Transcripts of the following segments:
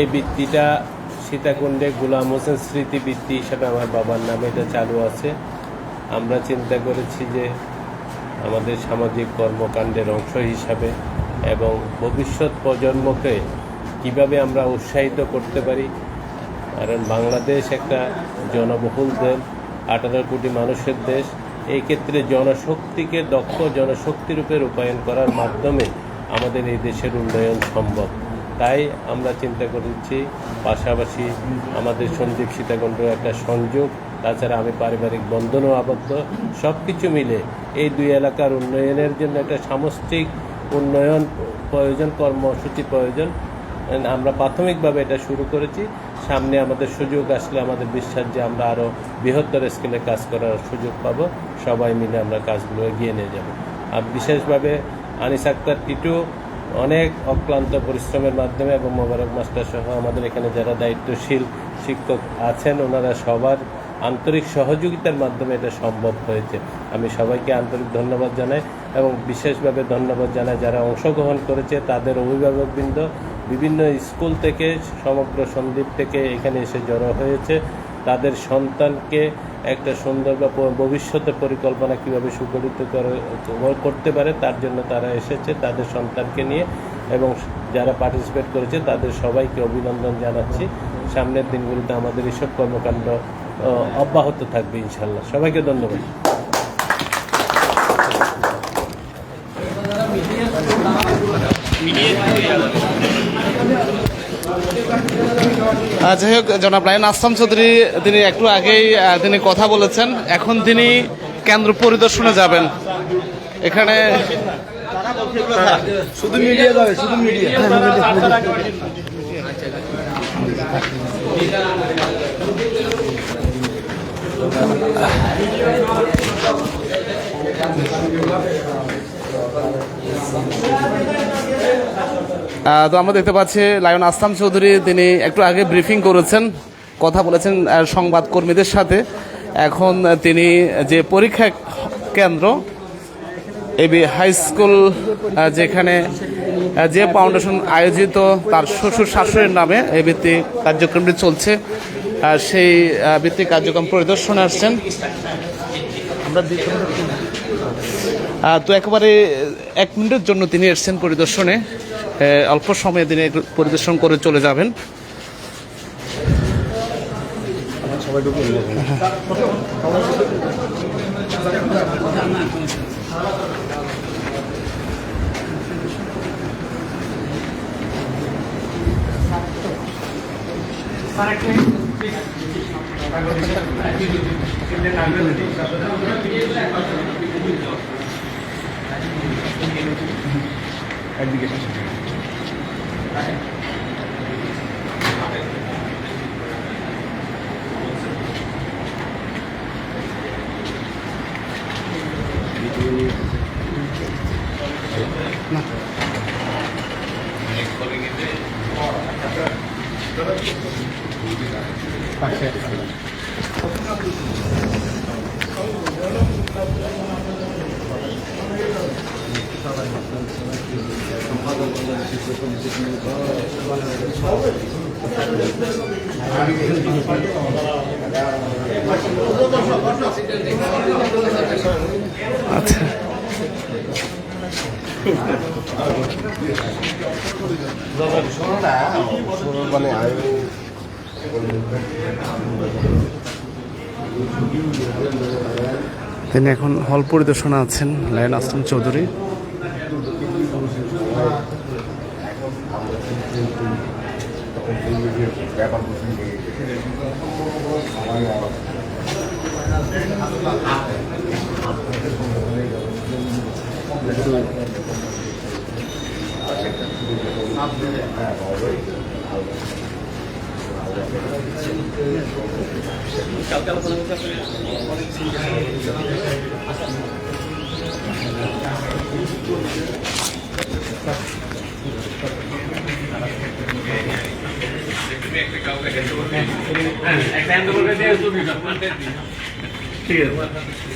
এই বৃত্তিটা সীতাকুণ্ডে গুলাম হোসেন স্মৃতি বৃত্তি হিসাবে আমার বাবার নামে এটা চালু আছে। আমরা চিন্তা করেছি যে আমাদের সামাজিক কর্মকাণ্ডের অংশ হিসাবে এবং ভবিষ্যৎ প্রজন্মকে কীভাবে আমরা উৎসাহিত করতে পারি। কারণ বাংলাদেশ একটা জনবহুল দেশ, আঠারো কোটি মানুষের দেশ। এই ক্ষেত্রে জনশক্তিকে দক্ষ জনশক্তি রূপে রূপায়ণ করার মাধ্যমে আমাদের এই দেশের উন্নয়ন সম্ভব। তাই আমরা চিন্তা করেছি, পাশাপাশি আমাদের সন্দীপ সীতাকুণ্ড একটা সংযোগ, তাছাড়া আমি পারিবারিক বন্ধনও আবদ্ধ সব কিছু মিলে এই দুই এলাকার উন্নয়নের জন্য একটা সামষ্টিক উন্নয়ন প্রয়োজন, কর্মসূচি প্রয়োজন। আমরা প্রাথমিকভাবে এটা শুরু করেছি। সামনে আমাদের সুযোগ আসলে আমাদের বিশ্বাস যে আমরা আরও বৃহত্তর স্কেলে কাজ করার সুযোগ পাবো। সবাই মিলে আমরা কাজগুলো এগিয়ে নিয়ে যাব। আর বিশেষভাবে আনিস আক্তার টিটু অনেক অক্লান্ত পরিশ্রমের মাধ্যমে এবং মোবারক মাস্টার সহ আমাদের এখানে যারা দায়িত্বশীল শিক্ষক আছেন, ওনারা সবার আন্তরিক সহযোগিতার মাধ্যমে এটা সম্ভব হয়েছে। আমি সবাইকে আন্তরিক ধন্যবাদ জানাই এবং বিশেষভাবে ধন্যবাদ জানাই যারা অংশগ্রহণ করেছে, তাদের অভিভাবকবৃন্দ, বিভিন্ন স্কুল থেকে, সমগ্র সন্দ্বীপ থেকে এখানে এসে জড়ো হয়েছে। তাদের সন্তানকে একটা সুন্দর বা ভবিষ্যতের ভবিষ্যতে পরিকল্পনা কীভাবে সুগঠিত করে- করতে পারে, তার জন্য তারা এসেছে তাদের সন্তানকে নিয়ে এবং যারা পার্টিসিপেট করেছে তাদের সবাইকে অভিনন্দন জানাচ্ছি। সামনের দিনগুলিতে আমাদের এসব কর্মকাণ্ড অব্যাহত থাকবে ইনশাল্লাহ সবাইকে ধন্যবাদ। যাই হোক, জনাব রায়ন আসলাম চৌধুরী, তিনি একটু আগেই তিনি কথা বলেছেন। এখন তিনি কেন্দ্র পরিদর্শনে যাবেন। এখানে মিডিয়া। তো আমরা দেখতে পাচ্ছি লায়ন আসলাম চৌধুরী, তিনি একটু আগে ব্রিফিং করেছেন, কথা বলেছেন সংবাদ কর্মীদের সাথে। এখন তিনি যে পরীক্ষা কেন্দ্র এবি হাই স্কুল যেখানে যে ফাউন্ডেশন আয়োজিত, তার শ্বশুর শাশুড়ির নামে এই ভিত্তিক কার্যক্রমটি চলছে সেই ভিত্তিক কার্যক্রম পরিদর্শনে আসছেন। আমরা তো একেবারে এক মিনিটের জন্য তিনি এসেছেন পরিদর্শনে। অল্প সময়ে তিনি পরিদর্শন করে চলে যাবেন। Aí আচ্ছা তিনি এখন হল পরিদর্শনে আছেন লায়ন আসলাম চৌধুরী। ব্যাপার প্রসঙ্গে কালকে আলোচনা করতে অনেক আপনি একটা কাউকে হ্যান্ড ওভার হ্যাঁ একটা হ্যান্ড ওভার দিয়ে তুমি ঠিক আছে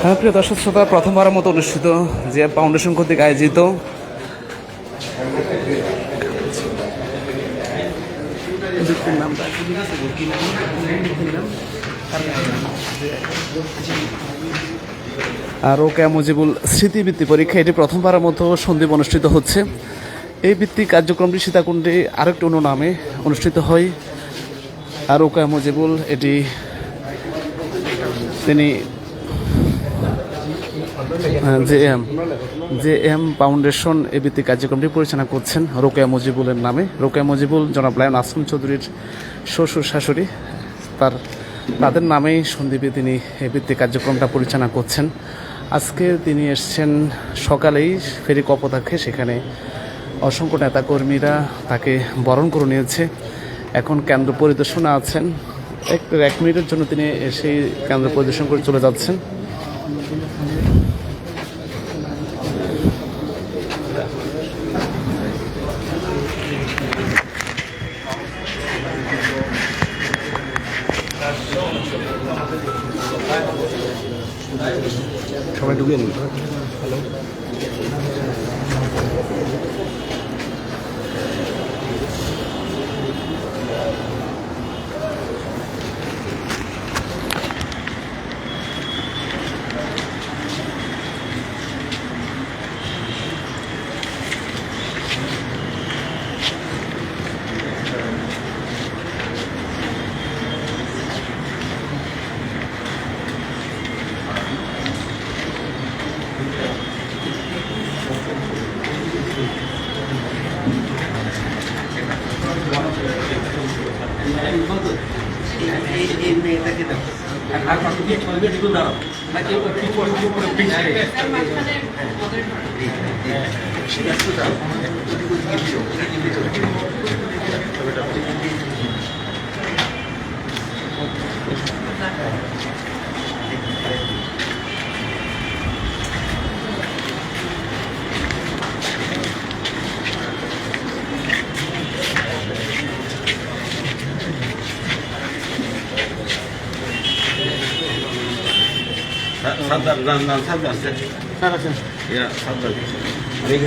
হ্যাঁ প্রিয় দর্শক শ্রোতা প্রথমবারের মতো অনুষ্ঠিত যে ফাউন্ডেশন কর্তৃক আয়োজিত আর ওকে মুজিবুল স্মৃতিবৃত্তি পরীক্ষা, এটি প্রথমবারের মতো সন্দীপ অনুষ্ঠিত হচ্ছে। এই ভিত্তিক কার্যক্রমটি সীতাকুণ্ডে আরেকটি অন্য নামে অনুষ্ঠিত হয়। আর ওকা মুজিবুল, এটি তিনি J M J M foundation এই ভিত্তিক কার্যক্রমটি পরিচালনা করছেন রোকেয়া মুজিবুলের নামে। রোকেয়া মুজিবুল, জনাব লায়ন আসলাম চৌধুরীর শ্বশুর শাশুড়ি, তার তাদের নামেই সন্দীপে তিনি এই বৃত্তি কার্যক্রমটা পরিচালনা করছেন। আজকে তিনি এসছেন সকালেই ফেরি কপোতাক্ষে, সেখানে অসংখ্য নেতাকর্মীরা তাকে বরণ করে নিয়েছে। এখন কেন্দ্র পরিদর্শনে আছেন। এক এক মিনিটের জন্য তিনি এসেই কেন্দ্র পরিদর্শন করে চলে যাচ্ছেন। সবাই ঢুকে নিন আর পাশে দিয়ে চলবে একটু দাঁড়াও Thank you. সাদ্দার নাম নাম সাদ্দার আছে স্যার আছেন। ইয়া সাদ্দার দেখি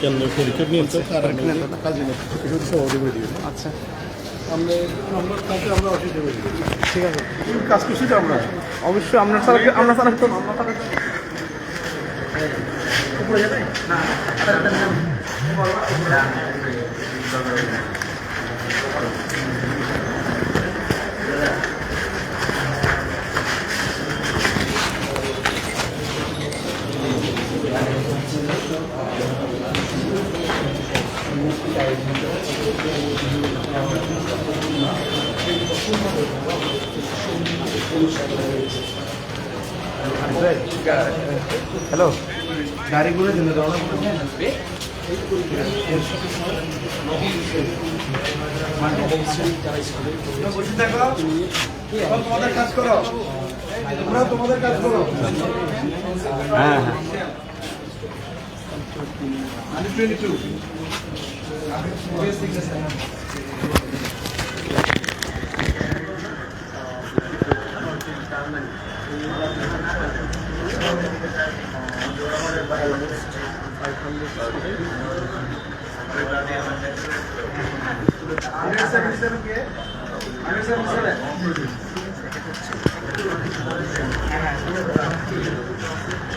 কেন্দ্র পরীক্ষা নিয়েছে আর কাজে সহজে করে দিবে আচ্ছা। আমরা অসুবিধা করে ঠিক আছে। কাজ করছি তো আমরা? অবশ্যই আমরা ছাড়া আমরা হ্যালো গাড়ি করে দিলে তোমাদের কাজ করো। তোমরা তোমাদের কাজ করো। হ্যাঁ হ্যাঁ। 122. हंड्रेड सेवन सेवन के हंड्रेड सेवन सेवन